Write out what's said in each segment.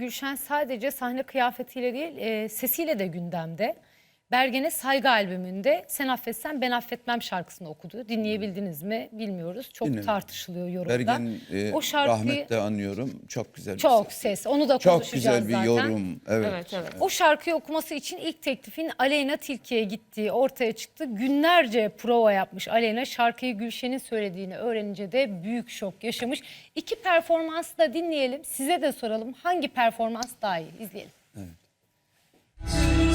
Gülşen sadece sahne kıyafetiyle değil e, sesiyle de gündemde. Bergen'e Saygı albümünde Sen Affetsen Ben Affetmem şarkısını okudu. Dinleyebildiniz mi bilmiyoruz. Çok Bilmiyorum. tartışılıyor yorumda. Bergen e, o şarkıyı rahmetle anıyorum. Çok güzel bir çok ses. ses. Onu da Çok konuşacağız güzel bir zaten. yorum. Evet. Evet, evet. O şarkıyı okuması için ilk teklifin Aleyna Tilki'ye gittiği ortaya çıktı. Günlerce prova yapmış Aleyna. Şarkıyı Gülşen'in söylediğini öğrenince de büyük şok yaşamış. İki performansı da dinleyelim. Size de soralım hangi performans daha iyi? İzleyelim. Zalim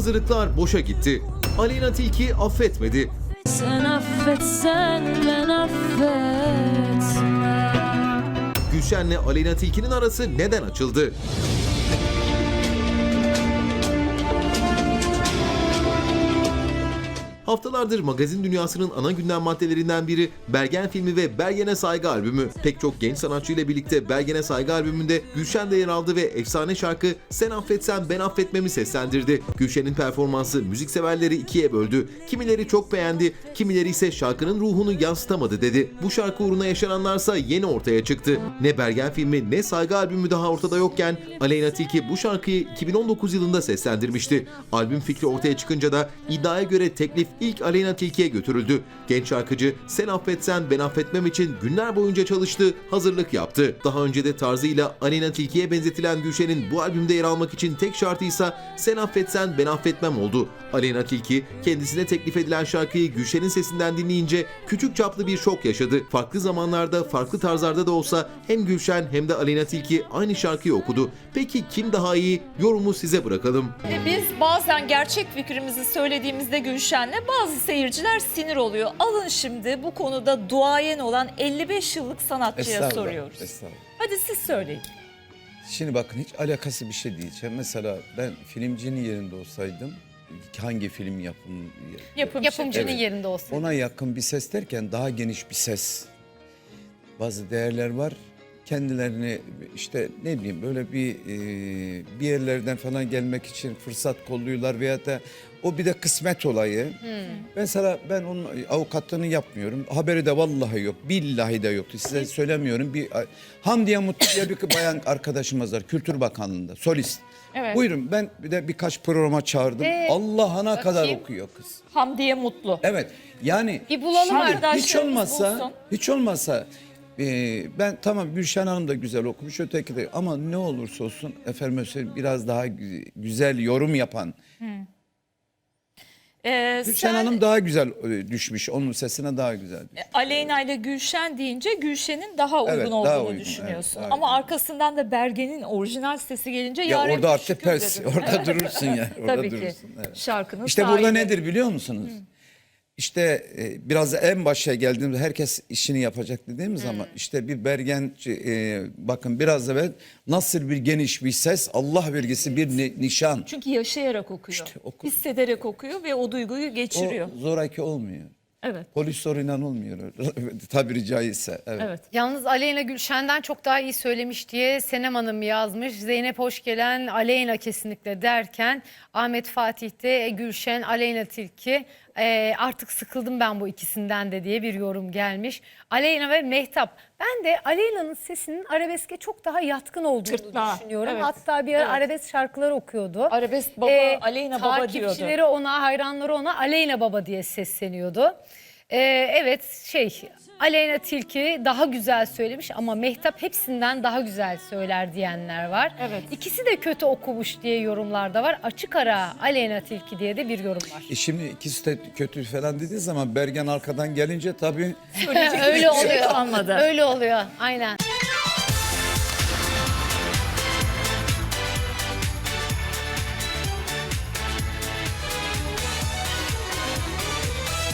hazırlıklar boşa gitti. Aleyna Tilki affetmedi. Sen affetsen ben affetmem Gülşen'le Aleyna Tilki'nin arası neden açıldı? Haftalardır magazin dünyasının ana gündem maddelerinden biri Bergen filmi ve Bergen'e Saygı albümü. Pek çok genç sanatçıyla birlikte Bergen'e Saygı albümünde Gülşen de yer aldı ve efsane şarkı Sen Affetsen Ben Affetmem'i seslendirdi. Gülşen'in performansı müzikseverleri ikiye böldü. Kimileri çok beğendi, kimileri ise şarkının ruhunu yansıtamadı dedi. Bu şarkı uğruna yaşananlarsa yeni ortaya çıktı. Ne Bergen filmi ne Saygı albümü daha ortada yokken Aleyna Tilki bu şarkıyı 2019 yılında seslendirmişti. Albüm fikri ortaya çıkınca da iddiaya göre teklif ilk Aleyna Tilki'ye götürüldü. Genç şarkıcı Sen Affetsen Ben Affetmem için günler boyunca çalıştı, hazırlık yaptı. Daha önce de tarzıyla Aleyna Tilki'ye benzetilen Gülşen'in bu albümde yer almak için tek şartıysa Sen Affetsen Ben Affetmem oldu. Aleyna Tilki kendisine teklif edilen şarkıyı Gülşen'in sesinden dinleyince küçük çaplı bir şok yaşadı. Farklı zamanlarda, farklı tarzlarda da olsa hem Gülşen hem de Aleyna Tilki aynı şarkıyı okudu. Peki kim daha iyi? Yorumu size bırakalım. Ve Biz bazen gerçek fikrimizi söylediğimizde Gülşen'le bazı seyirciler sinir oluyor. Alın şimdi bu konuda duayen olan 55 yıllık sanatçıya Estağfurullah, soruyoruz. estağfurullah. Hadi siz söyleyin. Şimdi bakın hiç alakası bir şey diyeceğim. Mesela ben filmcinin yerinde olsaydım hangi film yapım Yapım Yapımcının Evet. yerinde olsun. ona yakın bir ses derken daha geniş bir ses. Bazı değerler var. Kendilerini işte ne bileyim böyle bir e, bir yerlerden falan gelmek için fırsat kolluyorlar veya da o bir de kısmet olayı. Mesela ben onun avukatlığını yapmıyorum. Haberi de vallahi yok. Billahi de yoktu. Size söylemiyorum. Bir Hamdiye Mutlu diye bir bayan arkadaşımız var Kültür Bakanlığı'nda solist. Evet. Buyurun ben bir de birkaç programa çağırdım. Ee, Allah'ına kadar bakayım. okuyor kız. Hamdiye Mutlu. Evet. Yani Bir bulalım şimdi hiç arkadaşlarımız olmazsa bulsun. hiç olmazsa e, ben tamam Gülşen Hanım da güzel okumuş öteki de ama ne olursa olsun efendim söyleyeyim biraz daha gü- güzel yorum yapan Ee, Gülşen sen Hanım daha güzel e, düşmüş. Onun sesine daha güzel düşmüş. Aleyna ile Gülşen deyince Gülşen'in daha uygun Evet, olduğunu daha uygun, düşünüyorsun. evet, Ama aynen. arkasından da Bergen'in orijinal sesi gelince Ya orada artık pers, orada durursun ya. Orada Tabii ki. durursun. Evet. Şarkının İşte burada sahibi. nedir biliyor musunuz? İşte e, biraz en başa geldiğimde herkes işini yapacak dediğimiz ama işte bir Bergen e, bakın biraz evvel nasıl bir geniş bir ses Allah vergisi bir ni- nişan. Çünkü yaşayarak okuyor. İşte oku- Hissederek okuyor ve o duyguyu geçiriyor. O zoraki olmuyor. Evet. Polis soruyla olmuyor tabiri caizse. Evet. Evet. Yalnız Aleyna Gülşen'den çok daha iyi söylemiş diye Senem Hanım yazmış. Zeynep hoş gelen Aleyna kesinlikle derken Ahmet Fatih de "E, Gülşen, Aleyna Tilki e, artık sıkıldım ben bu ikisinden de diye bir yorum gelmiş. Aleyna ve Mehtap. Ben de Aleyna'nın sesinin arabeske çok daha yatkın olduğunu Tırtlağı, düşünüyorum. evet. Hatta bir ara Evet. arabesk şarkıları okuyordu. Arabesk baba, Ee, Aleyna baba diyordu. Takipçileri ona, hayranları ona Aleyna baba diye sesleniyordu. Ee, evet şey Aleyna Tilki daha güzel söylemiş ama Mehtap hepsinden daha güzel söyler diyenler var. Evet. İkisi de kötü okumuş diye yorumlar da var. Açık ara Aleyna Tilki diye de bir yorum var. E şimdi ikisi de kötü falan dediği zaman Bergen arkadan gelince tabii Öyle oluyor. Öyle oluyor. Aynen.